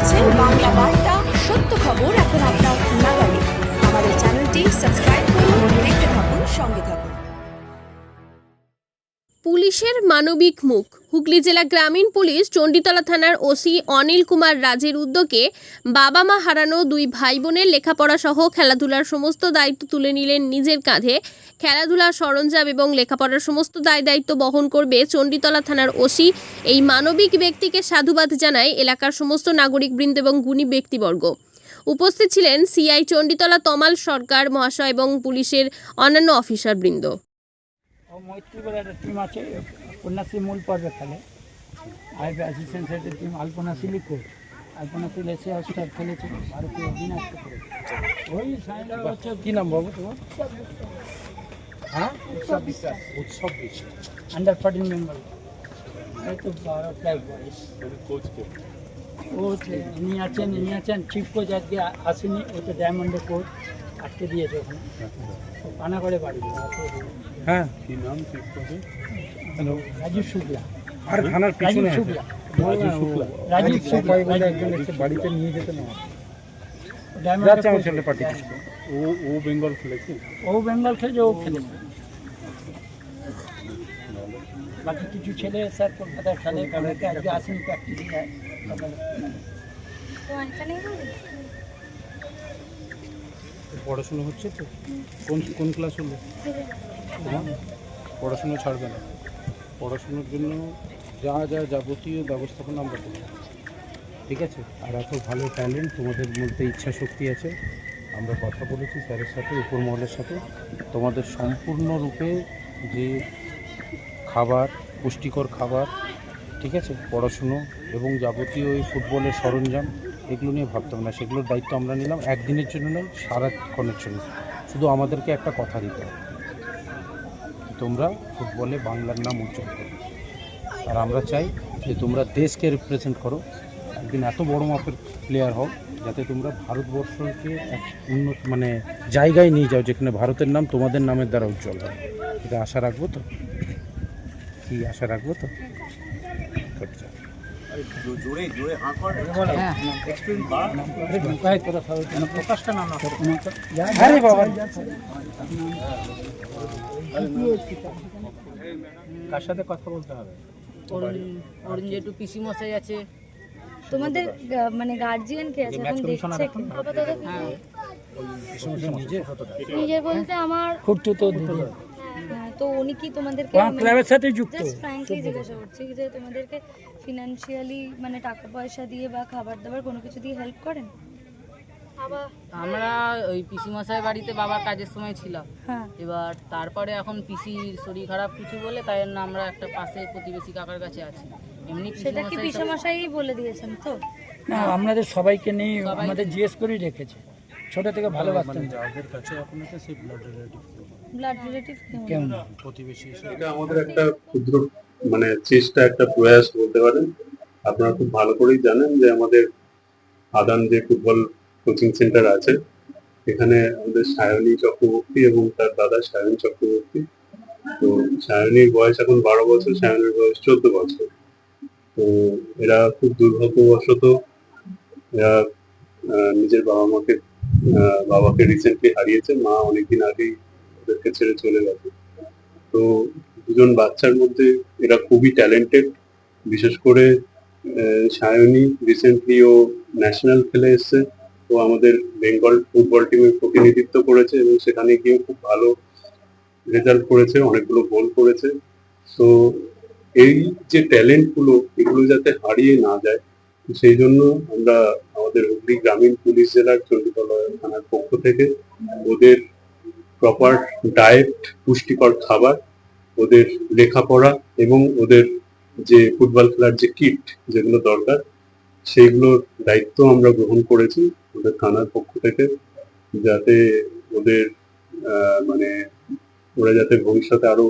দেখছেন বাংলা বার্তা, সত্য খবর এখন আপনার নাগালে। আমাদের চ্যানেলটি সাবস্ক্রাইব করুন, দেখতে থাকুন, সঙ্গে থাকুন। পুলিশের মানবিক মুখ। হুগলি জেলা গ্রামীণ পুলিশ চণ্ডীতলা থানার ওসি অনিল কুমার রাজের উদ্যোগে বাবা মা হারানো দুই ভাই বোনের লেখাপড়া সহ খেলাধুলার সমস্ত দায়িত্ব তুলে নিলেন নিজের কাঁধে। খেলাধুলার সরঞ্জাম এবং লেখাপড়ার সমস্ত দায় দায়িত্ব বহন করবে চণ্ডীতলা থানার ওসি। এই মানবিক ব্যক্তিকে সাধুবাদ জানায় এলাকার সমস্ত নাগরিকবৃন্দ এবং গুণী ব্যক্তিবর্গ। উপস্থিত ছিলেন সিআই চণ্ডীতলা তমাল সরকার মহাশয় এবং পুলিশের অন্যান্য অফিসারবৃন্দ। মৈত্রী বলে একটা টিম আছে কন্যাশ্রী মূল পর্বে খেলে। আর অ্যাসিস্ট্যান্ট সেটের টিম আলপনা সিলি কোচ আলপনা সিল এসে স্টার খেলেছে ভারতীয় অধিনায়ক ওই সাইডে হচ্ছে কি নাম বাবু তোমার? হ্যাঁ? উৎসব বিশ্বাস উৎসব বিশ্বাস। আন্ডার ফোর্টিন মেম্বার এই তো বারো প্রায় বয়স। কোচকে ও ইনি আছেন ইনি আছেন চিফ কোচ আজকে আসেনি ও তো ডায়মন্ডের কোচ আটকে দিয়েছে ওখানে। ও পানাগড়ে বাড়ি। হ্যাঁ। কি নাম ঠিক করে? হ্যালো। রাজীব শুক্লা। আর থানার পিছনে শুক্লা। রাজীব শুক্লা। রাজীব শুক্লা একজন এসে বাড়িতে নিয়ে যেতে না ডায়মন্ডের যাচ্ছে আমার ছেলে পার্টি ও ও বেঙ্গল খেলেছে? ও বেঙ্গল খেলছে ও খেলেছে বাকি কিছু ছেলে স্যার কলকাতায় খেলে কালকে আজকে আসেনি প্র্যাকটিস পড়াশোনা হচ্ছে তো? কোন কোন ক্লাস হলো? হ্যাঁ পড়াশোনা ছাড়বে না। পড়াশুনোর জন্য যা যা যাবতীয় ব্যবস্থাপনা আমরা করব। ঠিক আছে? আর এত ভালো ট্যালেন্ট তোমাদের মধ্যে ইচ্ছা শক্তি আছে, আমরা কথা বলেছি স্যারের সাথে, উপর মহলের সাথে। তোমাদের সম্পূর্ণরূপে যে খাবার, পুষ্টিকর খাবার, ঠিক আছে? পড়াশুনো এবং যাবতীয় ওই ফুটবলের সরঞ্জাম এগুলো নিয়ে ভাবতাম না। সেগুলোর দায়িত্ব আমরা নিলাম, একদিনের জন্য নয় সারাক্ষণের জন্য। শুধু আমাদেরকে একটা কথা দিতে হবে। তোমরা ফুটবলে বাংলার নাম উজ্জ্বল করো। আর আমরা চাই যে তোমরা দেশকে রিপ্রেজেন্ট করো। একদিন এত বড় মাপের প্লেয়ার হও, যাতে তোমরা ভারতবর্ষকে এক উন্নত মানে জায়গায় নিয়ে যাও, যেখানে ভারতের নাম তোমাদের নামের দ্বারা উজ্জ্বল হয় এটা আশা রাখব তো? কি আশা রাখব তো? প্রকাশটা নাম আরে বাবা কার সাথে কথা বলতে হবে? অরুণ অরুণ জেঠু পিসি মশাই আছে। তোমাদের মানে গার্জিয়ান কে আছে? এখন দেখছে কে? হ্যাঁ। নিজের বলতে আমার তো হ্যাঁ, তো উনি কি তোমাদেরকে ক্লাবের সাথে যুক্ত। জাস্ট ফ্র্যাঙ্কলি জিজ্ঞাসা করছি যে তোমাদেরকে ফিনান্সিয়ালি মানে টাকা পয়সা দিয়ে বা খাবার দাবার কোনো কিছু দিয়ে হেল্প করেন? আমরা ওই পিসি মশাই বাড়িতে বাবার কাজের সময় ছিলাম। হ্যাঁ। এবার তারপরে এখন পিসির শরীর খারাপ কিছু বলে তাই জন্য আমরা একটা পাশে প্রতিবেশী কাকার কাছে আছি। এমনি সেটা কি মশাই পিসা মশাই বলে দিয়েছেন তো? না আমাদের সবাইকে নিয়ে আমাদের জিজ্ঞেস করেই রেখেছে। ছোট থেকে ভালোবাসতেন। যাদের কাছে আছে সেই ব্লাড রিলেটিভ ব্লাড রিলেটিভ কেমন প্রতিবেশী এটা আমাদের একটা ক্ষুদ্র মানে চেষ্টা একটা প্রয়াস বলতে পারেন। আপনারা খুব ভালো করেই জানেন যে আমাদের আদান যে ফুটবল কোচিং সেন্টার আছে, এখানে আমাদের সায়নী চক্রবর্তী এবং তার দাদা সায়ন চক্রবর্তী। তো সায়নীর বয়স এখন বারো বছর, সায়নের বয়স চোদ্দ বছর। তো এরা খুব দুর্ভাগ্যবশত এরা নিজের বাবা মাকে বাবাকে রিসেন্টলি হারিয়েছে। মা অনেকদিন আগেই ওদেরকে ছেড়ে চলে গেছে। তো দুজন বাচ্চার মধ্যে এরা খুবই ট্যালেন্টেড বিশেষ করে সায়নী রিসেন্টলি ও ন্যাশনাল খেলে এসছে। ও আমাদের বেঙ্গল ফুটবল টিমের প্রতিনিধিত্ব করেছে এবং সেখানে গিয়ে খুব ভালো রেজাল্ট করেছে, অনেকগুলো গোল করেছে। তো এই যে ট্যালেন্টগুলো এগুলো যাতে হারিয়ে না যায়, সেই জন্য আমরা আমাদের হুগলি গ্রামীণ পুলিশ জেলার চণ্ডীতলা থানার পক্ষ থেকে ওদের প্রপার ডায়েট পুষ্টিকর খাবার ওদের লেখাপড়া এবং ওদের যে ফুটবল খেলার যে কিট যেগুলো দরকার, সেইগুলোর দায়িত্ব আমরা গ্রহণ করেছি ওদের থানার পক্ষ থেকে যাতে ওদের মানে ওরা যাতে ভবিষ্যতে আরও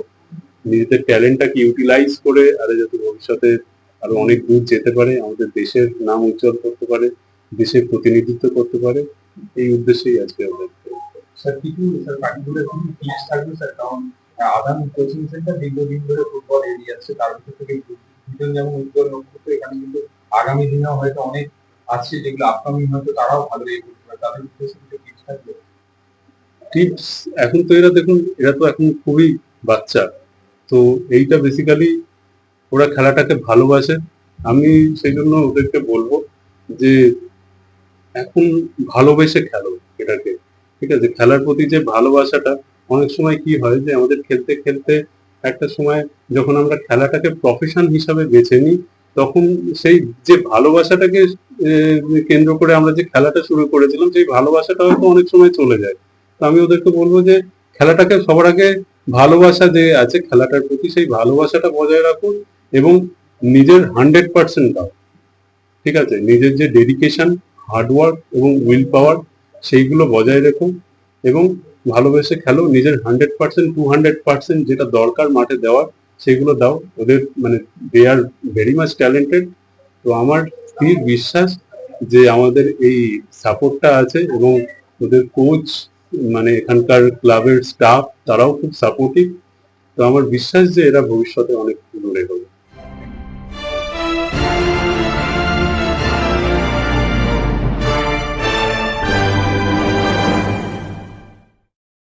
নিজেদের ট্যালেন্টটাকে ইউটিলাইজ করে, আরও যাতে ভবিষ্যতে আরও অনেক দূর যেতে পারে, আমাদের দেশের নাম উজ্জ্বল করতে পারে, দেশের প্রতিনিধিত্ব করতে পারে, এই উদ্দেশ্যেই আজকে আমাদের স্যার কিছু স্যার টিপস থাকবে স্যার কারণ আদান কোচিং সেন্টার দীর্ঘদিন ধরে ফুটবল এরিয়া আছে তার ভিতর থেকে দুজন যেমন উজ্জ্বল নক্ষত্র, এখানে কিন্তু আগামী দিনেও হয়তো অনেক আছে যেগুলো আপকামিং হয়তো তারাও ভালো ইয়ে করতে তাদের উদ্দেশ্যে কিছু টিপস থাকবে টিপস এখন তো এরা দেখুন, এরা তো এখন খুবই বাচ্চা। তো এইটা বেসিক্যালি ওরা খেলাটাকে ভালোবাসে। আমি সেই জন্য ওদেরকে বলব যে এখন ভালোবেসে খেলো এটাকে। ঠিক আছে? খেলার প্রতি যে ভালোবাসাটা অনেক সময় কি হয় যে আমাদের খেলতে খেলতে একটা সময় যখন আমরা খেলাটাকে প্রফেশন হিসাবে বেছে নিই, তখন সেই যে ভালোবাসাটাকে কেন্দ্র করে আমরা যে খেলাটা শুরু করেছিলাম, সেই ভালোবাসাটা হয়তো অনেক সময় চলে যায়। তো আমি ওদেরকে বলব যে খেলাটাকে সবার আগে ভালোবাসা যে আছে, খেলাটার প্রতি সেই ভালোবাসাটা বজায় রাখুন এবং নিজের হান্ড্রেড পার্সেন্ট দাও। ঠিক আছে? নিজের যে ডেডিকেশন হার্ডওয়ার্ক এবং উইল পাওয়ার সেইগুলো বজায় রেখো এবং ভালোবেসে খেলো, নিজের hundred percent to hundred percent যেটা দরকার মাঠে দেওয়ার, সেগুলো দাও। ওদের মানে they are very much talented তো আমার স্থির বিশ্বাস যে আমাদের এই সাপোর্টটা আছে এবং ওদের কোচ মানে এখানকার ক্লাবের স্টাফ তারাও খুব সাপোর্টিভ তো আমার বিশ্বাস যে এরা ভবিষ্যতে অনেক